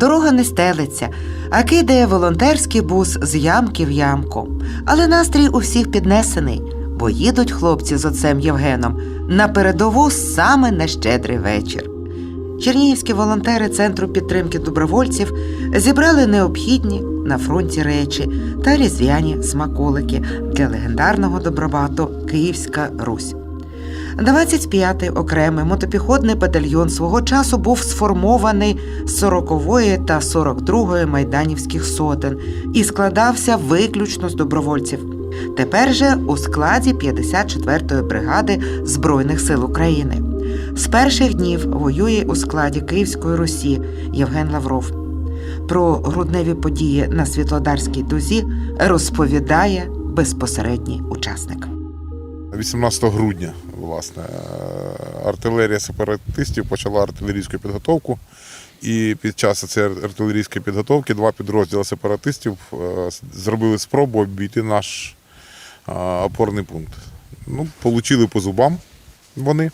Дорога не стелиться, а кидає волонтерський бус з ямки в ямку. Але настрій у всіх піднесений, бо їдуть хлопці з отцем Євгеном на передову саме на щедрий вечір. Чернігівські волонтери Центру підтримки добровольців зібрали необхідні на фронті речі та різдвяні смаколики для легендарного добробату Київська Русь. 25-й окремий мотопіхотний батальйон свого часу був сформований з 40-ї та 42-ї майданівських сотен і складався виключно з добровольців. Тепер же у складі 54-ї бригади Збройних сил України. З перших днів воює у складі Київської Русі Євген Лавров. Про грудневі події на Світлодарській дузі розповідає безпосередній учасник. 18 грудня, власне, е, артилерія сепаратистів почала артилерійську підготовку. І під час цієї артилерійської підготовки два підрозділи сепаратистів е, зробили спробу обійти наш е, опорний пункт. Ну, Получили по зубам вони.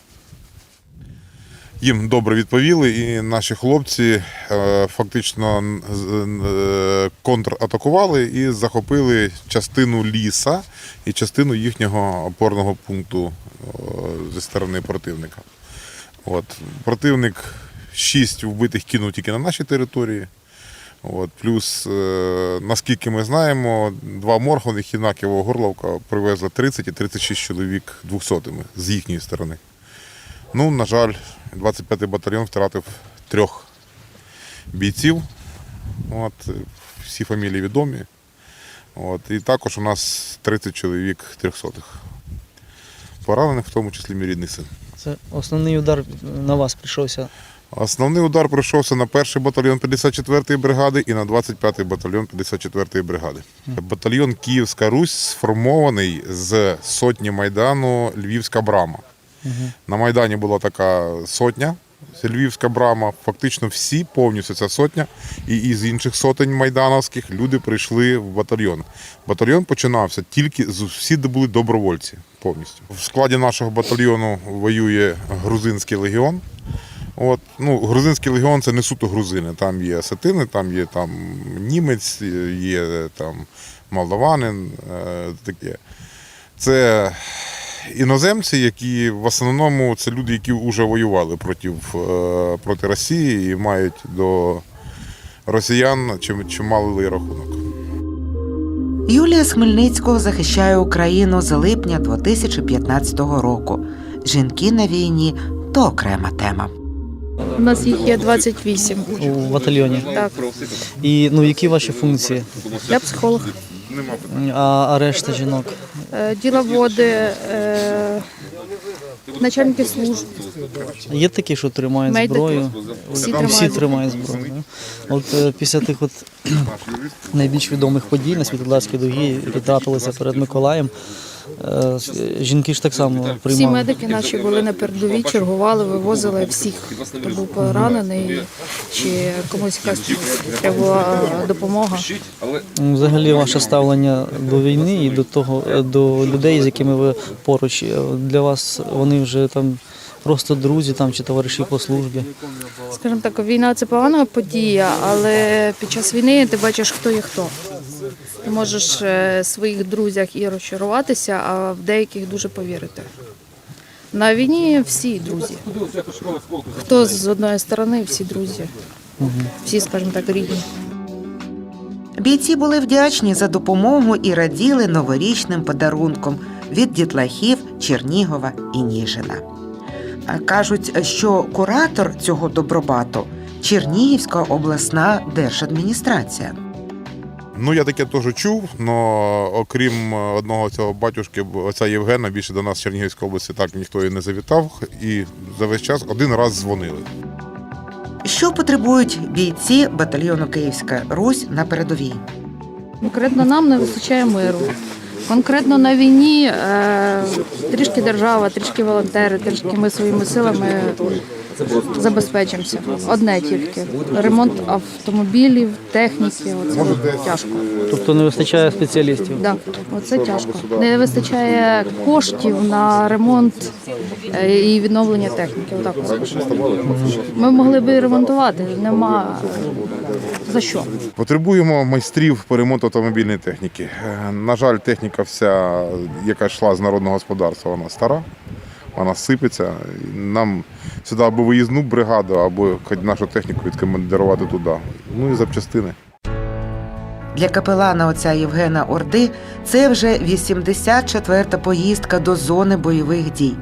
Їм добре відповіли, і наші хлопці е, фактично е, контратакували і захопили частину ліса і частину їхнього опорного пункту е, зі сторони противника. От. Противник шість вбитих кинув тільки на нашій території. От. Плюс, наскільки ми знаємо, два моргони Хінаківа Горловка привезли 30 і 36 чоловік двохсотими з їхньої сторони. Ну, на жаль, 25-й батальйон втратив трьох бійців. От, всі фамілії відомі. От, і також у нас 30 чоловік трьохсотих. Поранених, в тому числі мій рідний син. Це основний удар на вас прийшовся. Основний удар прийшовся на перший батальйон 54-ї бригади і на 25-й батальйон 54-ї бригади. Батальйон Київська Русь сформований з сотні майдану Львівська брама. На Майдані була така сотня. Львівська брама. Фактично всі, повністю ця сотня, і із інших сотень майдановських люди прийшли в батальйон. Батальйон починався тільки з всі де були добровольці повністю. В складі нашого батальйону воює грузинський легіон. От, ну, грузинський легіон це не суто грузини. Там є сатини, там є там німець, є там молдаванин, е, таке. Це іноземці, які в основному це люди, які вже воювали проти, е, проти Росії і мають до росіян чим- чималий рахунок. Юлія з Хмельницького захищає Україну з липня 2015 року. Жінки на війні то окрема тема. У нас їх є 28. у батальйоні. Так, І ну які ваші функції? я психолог. А, а решта жінок? Е, Діловоди, е, начальники служб. Є такі, що тримають Медики. зброю? Всі Всі тримають. зброю. да? От е, після тих от найбільш відомих подій на Світлодарській дугі, які трапилися перед Миколаєм, жінки ж так само Всі медики наші були на передовій, чергували, вивозили всіх, хто був поранений, чи комусь якась треба була допомога. Ну, Взагалі ваше ставлення до війни і до того е, до людей, з якими ви поруч. е, Для вас вони вже там просто друзі там чи товариші по службі. Скажімо так, війна це погана подія, але під час війни ти бачиш, хто є хто. Ти можеш е, своїх друзях і розчаруватися, а в деяких дуже повірити. На війні всі друзі. Хто з одної сторони, всі друзі. Всі, скажімо так, рідні. Бійці були вдячні за допомогу і раділи новорічним подарунком від дітлахів Чернігова і Ніжина. Кажуть, що куратор цього добробату Чернігівська обласна держадміністрація. Ну, я таке теж чув, але окрім одного цього батюшки, отця Євгена, більше до нас в Чернігівській області так ніхто і не завітав. І за весь час один раз дзвонили. Що потребують бійці батальйону Київська Русь на передовій? Конкретно нам не вистачає миру. Конкретно на війні е, трішки держава, трішки волонтери, трішки ми своїми силами забезпечимося. Одне тільки ремонт автомобілів, техніки. Оце тяжко. Тобто не вистачає спеціалістів. Да, оце тяжко. Не вистачає коштів на ремонт е, і відновлення техніки. Отак. Ми могли б і ремонтувати, нема за що. Потребуємо майстрів по ремонту автомобільної техніки. Е, На жаль, техніка вся, яка йшла з народного господарства, вона стара, вона сипеться. Нам сюди або виїзну бригаду, або нашу техніку відкомандирувати туди. Ну і запчастини. Для капелана отця Євгена Орди це вже 84-та поїздка до зони бойових дій.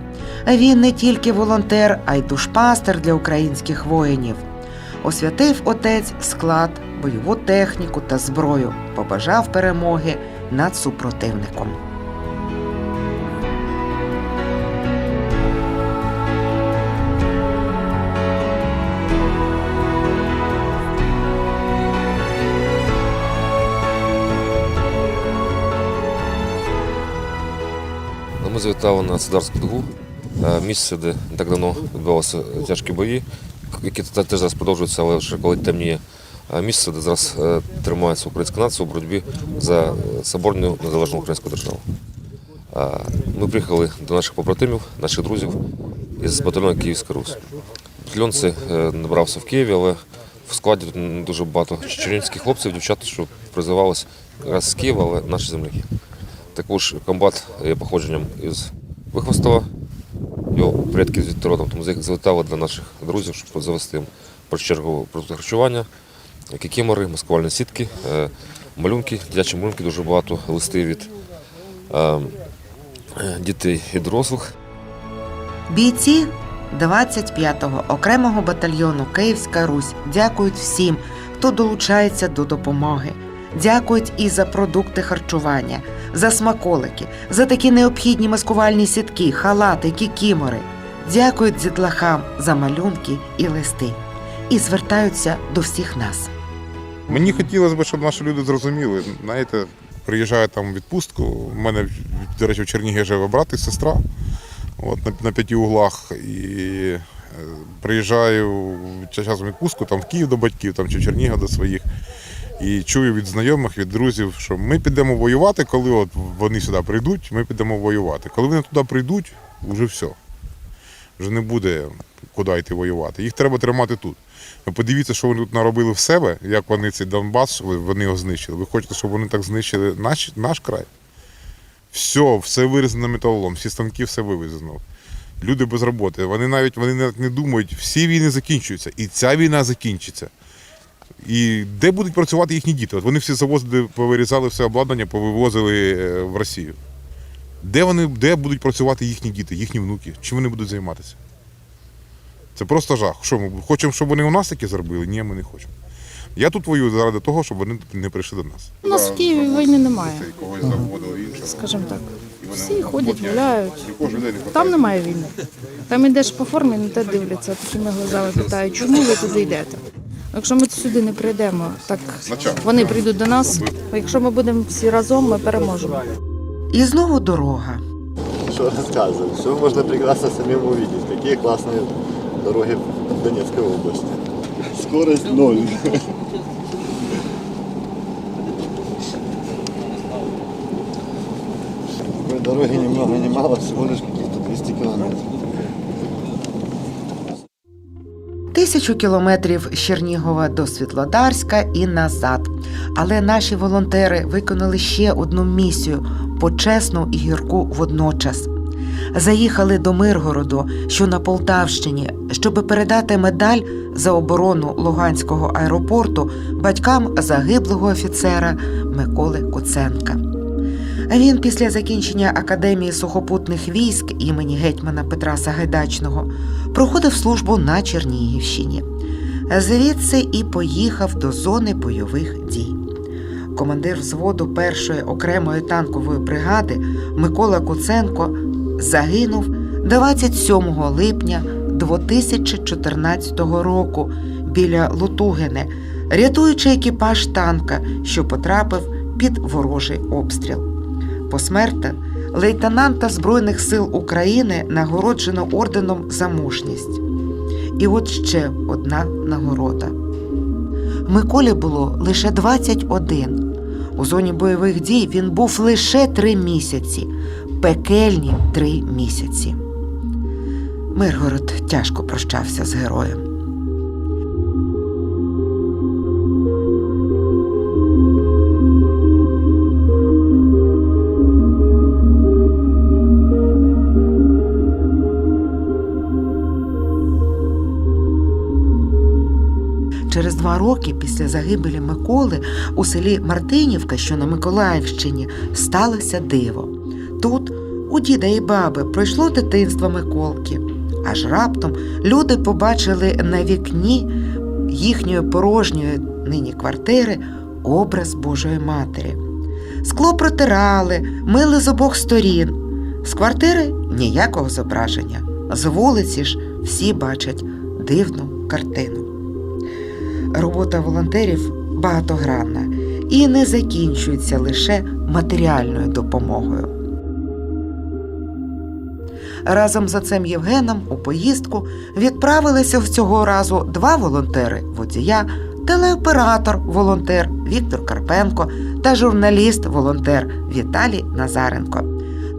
Він не тільки волонтер, а й душпастер для українських воїнів. Освятив отець склад, бойову техніку та зброю, побажав перемоги над супротивником. Завітали на Цидарську дугу, е, місце, де не так давно відбувалися тяжкі бої, які теж зараз продовжуються, але вже коли темніє. Е, Місце, де зараз е, тримається українська нація у боротьбі за соборну незалежну українську державу. Ми приїхали до наших побратимів, наших друзів із батальйону Київська Русь. Батальйон цей е, набрався в Києві, але в складі тут дуже багато чернівських хлопців, дівчат, що призивалися якраз з Києва, але наші земляки. Також комбат є походженням із Вихвостова, його предки звідти родом. Тому завітали для наших друзів, щоб завести чергу продукти харчування, кікімори, маскувальні сітки, е, малюнки, дитячі малюнки, дуже багато листи від е, е, дітей і дорослих. Бійці 25-го окремого батальйону Київська Русь дякують всім, хто долучається до допомоги. Дякують і за продукти харчування, за смаколики, за такі необхідні маскувальні сітки, халати, кікімори. Дякують дітлахам за малюнки і листи. І звертаються до всіх нас. Мені хотілося б, щоб наші люди зрозуміли. Знаєте, приїжджаю там у відпустку. У мене, до речі, в Чернігі живе брат і сестра от, на, на п'яти углах. І е, приїжджаю часом відпустку там, в Київ до батьків там, чи в Чернігів до своїх. І чую від знайомих, від друзів, що ми підемо воювати, коли от вони сюди прийдуть, ми підемо воювати. Коли вони туди прийдуть, вже все. Вже не буде куди йти воювати. Їх треба тримати тут. Ви подивіться, що вони тут наробили в себе, як вони цей Донбас, вони його знищили. Ви хочете, щоб вони так знищили наш, наш край? Все, все вирізано металолом, всі станки, все вивезено. Люди без роботи. Вони навіть вони навіть не думають, всі війни закінчуються, і ця війна закінчиться. І де будуть працювати їхні діти? От вони всі завозили, повирізали все обладнання, повивозили е, в Росію. Де вони, де будуть працювати їхні діти, їхні внуки? Чим вони будуть займатися? Це просто жах. Що ми хочемо, щоб вони у нас таке зробили? Ні, ми не хочемо. Я тут воюю заради того, щоб вони не прийшли до нас. У нас в Києві війни немає, скажімо так. Всі ходять, гуляють. Там немає війни. Там йдеш по формі, на те дивляться, такими глазами питають, чому ви туди йдете? Якщо ми сюди не прийдемо, так вони прийдуть до нас. Якщо ми будемо всі разом, ми переможемо. І знову дорога. Что рассказывать? Все можно прекрасно самим увидеть. Какие классные дороги в Донецкой области. Скорость ноль. Дороги ни много ни мало, всего лишь 200 километров. Тисячу кілометрів з Чернігова до Світлодарська і назад. Але наші волонтери виконали ще одну місію почесну і гірку водночас. Заїхали до Миргороду, що на Полтавщині, щоб передати медаль за оборону Луганського аеропорту батькам загиблого офіцера Миколи Куценка. Він після закінчення Академії сухопутних військ імені гетьмана Петра Сагайдачного проходив службу на Чернігівщині. Звідси і поїхав до зони бойових дій. Командир взводу першої окремої танкової бригади Микола Куценко загинув 27 липня 2014 року біля Лутугине, рятуючи екіпаж танка, що потрапив під ворожий обстріл. Посмертен лейтенанта Збройних сил України нагороджено орденом за мужність. І от ще одна нагорода. Миколі було лише 21. У зоні бойових дій він був лише три місяці, пекельні три місяці. Миргород тяжко прощався з героєм. Два роки після загибелі Миколи у селі Мартинівка, що на Миколаївщині, сталося диво. Тут у діда і баби пройшло дитинство Миколки. Аж раптом люди побачили на вікні їхньої порожньої нині квартири образ Божої Матері. Скло протирали, мили з обох сторін. З квартири ніякого зображення. З вулиці ж всі бачать дивну картину. Робота волонтерів багатогранна і не закінчується лише матеріальною допомогою. Разом з отцем Євгеном у поїздку відправилися в цього разу два волонтери водія, телеоператор волонтер Віктор Карпенко та журналіст-волонтер Віталій Назаренко.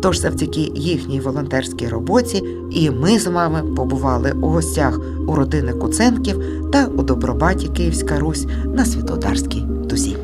Тож завдяки їхній волонтерській роботі і ми з вами побували у гостях у родини Куценків та у Добробаті Київська Русь на Світодарській дузі.